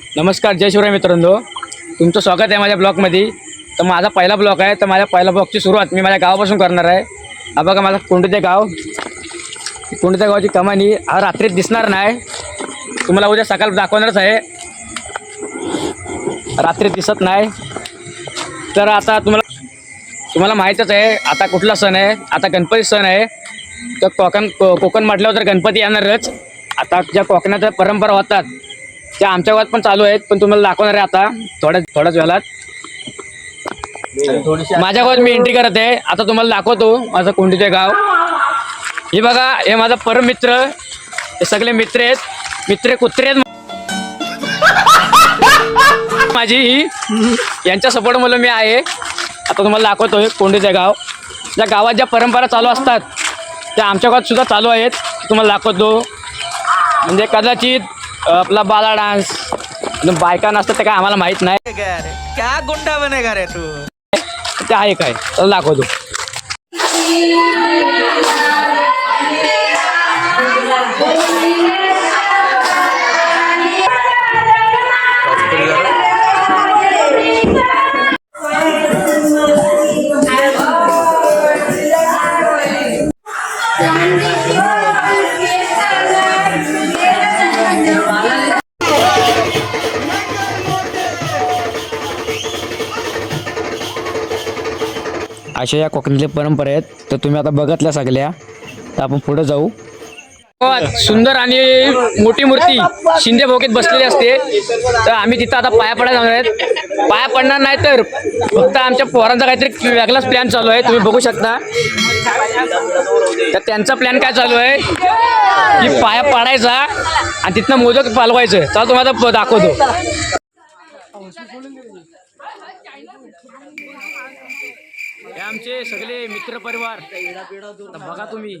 नमस्कार जय शिवराय मित्रांनो. तुमचं स्वागत आहे माझ्या ब्लॉगमध्ये. तर माझा पहिला ब्लॉग आहे तर माझ्या पहिल्या ब्लॉगची सुरुवात मी माझ्या गावापासून करणार आहे. हा बघा माझा कोंडीचे गाव. कोंडीच्या गावाची कमानी हा रात्रीत दिसणार नाही. तुम्हाला उद्या सकाळ दाखवणारच आहे. रात्रीत दिसत नाही. तर आता तुम्हाला तुम्हाला माहीतच आहे आता कुठला सण आहे? आता गणपती सण आहे. तर कोकण कोकण म्हटल्यावर तर गणपती येणारच. आता ज्या कोकणाच्या परंपरा होतात त्या आमच्या गावात पण चालू आहेत पण तुम्हाला दाखवणार आहे आता. थोड्या थोड्याच वेळात. माझ्या गावात मी एंट्री करत आहे. आता तुम्हाला दाखवतो माझं कोंडीचे गाव. हे बघा हे माझा परम मित्र हे सगळे मित्र आहेत. मित्र कुत्रे आहेत. माझी ही. यांच्या सपोर्ट मला मी आहे. आता तुम्हाला दाखवतोय कोंडीचे गाव. ज्या गावात ज्या परंपरा चालू असतात त्या आमच्या गावात सुद्धा चालू आहेत. तुम्हाला दाखवतो. म्हणजे कदाचित आपला बाला डान्स. आणि बायका नसतात ते काय आम्हाला माहीत नाही. क्या गुंडा बनेगा रे तू? ते आहे काय? तर दाखवतो. अशा या कोकणातल्या परंपरा आहेत. तर तुम्ही आता बघतल्या सगळ्या. तर आपण पुढे जाऊ. सुंदर आणि मोठी मूर्ती शिंदे भोकेत बसलेली असते. तर आम्ही तिथं आता पाया पडायला जाणार आहेत. पाया पडणार नाही तर फक्त आमच्या पोरांचा काहीतरी वेगळाच प्लॅन चालू आहे. तुम्ही बघू शकता. तर त्यांचा प्लॅन काय चालू आहे? की पाया पाडायचा आणि तिथनं मोदक पालवायचं. चला तुम्हाला दाखवतो हे आमचे सगळे मित्र परिवार. बघा तुम्ही.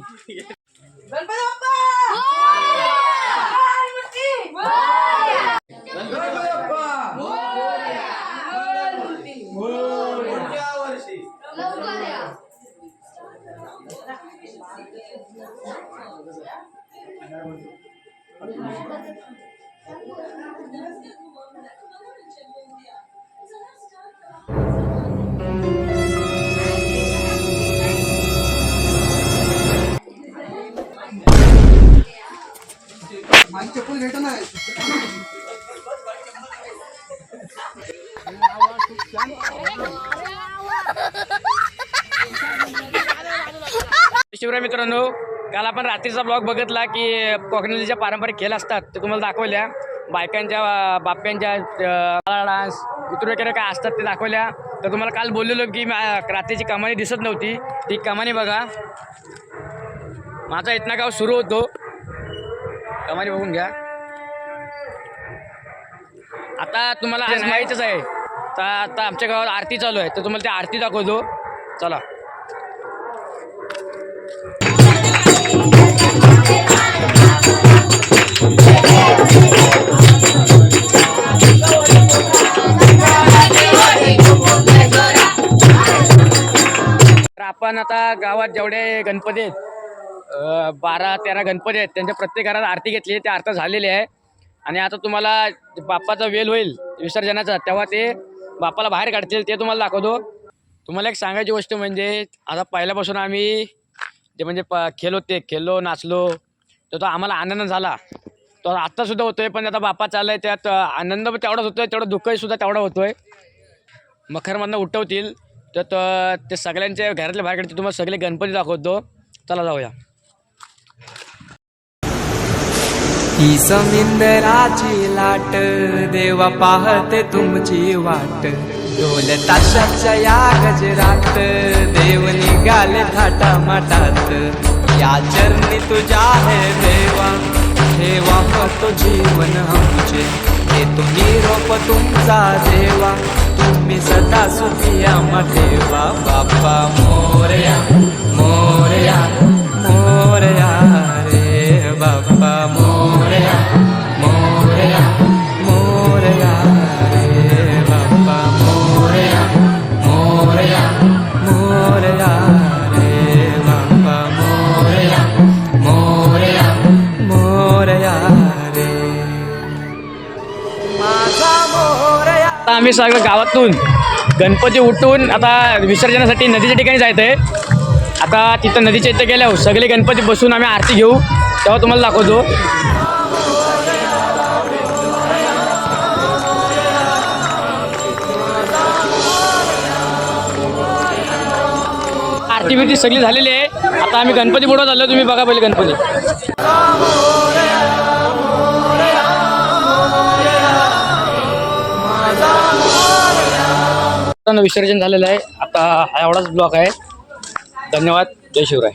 माझी चप्पल बघा तुम्ही शिवराय मित्रांनो काल आपण रात्रीचा ब्लॉग बघितला की कोकणातले ज्या पारंपरिक खेळ असतात ते तुम्हाला दाखवल्या. बायकांच्या बाप्यांच्या डान्स इतर वगैरे काय असतात ते दाखवल्या. तर तुम्हाला काल बोललेलो की रात्रीची कमानी दिसत नव्हती. ती कमानी बघा. माझा इथनं गाव सुरू होतो. कमानी बघून घ्या. आता तुम्हाला आज माहीतच आहे. तर आता आमच्या गावात आरती चालू आहे तर तुम्हाला ती आरती दाखवतो. चला. आपण आता गावात जेवढे गणपती आहेत बारा तेरा गणपती आहेत. त्यांच्या प्रत्येक घरात आरती घेतली आहे. ते आरती झालेली आहे. आणि आता तुम्हाला बाप्पाचा वेल होईल विसर्जनाचा तेव्हा ते बाप्पाला बाहेर काढतील ते तुम्हाला दाखवतो. तुम्हाला एक सांगायची गोष्ट म्हणजे आता पहिल्यापासून आम्ही जे म्हणजे प खेलो ते खेळलो नाचलो तर तो आम्हाला आनंद झाला. तो आत्तासुद्धा होतो आहे पण आता बाप्पा आहे त्यात आनंद पण तेवढाच होतो आहे तेवढं दुःखहीसुद्धा तेवढा होतो आहे मखरमधनं उठवतील तर त- ते सगळ्यांच्या घरातल्या बाहेर तुम्हाला सगळे गणपती दाखवतो. चला जाऊया. ही समिंदराची लाट देवा पाहते तुमची वाट. ढोल ताशाच्या या गजरात देव निघाले थाटा माटात या चरणी तुझ्या हे देवा ठेवा तो जीवन आमचे. हे तुम्ही रोप तुमचा देवा तुम्ही सदा सुखिया आम्हा देवा बाप्पा आम्ही सगळं गावातून गणपती उठून आता विसर्जनासाठी नदीच्या ठिकाणी जायचं आहे आता तिथं नदीच्या इथं गेल्यावर सगळे गणपती बसून आम्ही आरती घेऊ. तेव्हा तुम्हाला दाखवतो. आरती बिरती सगळी झालेली आहे. आता आम्ही गणपती बुडवत आलो. तुम्ही बघा पहिले गणपती. विसर्जन झालेलं आहे. आता हा एवढाच ब्लॉक आहे. धन्यवाद. जय शिवराय.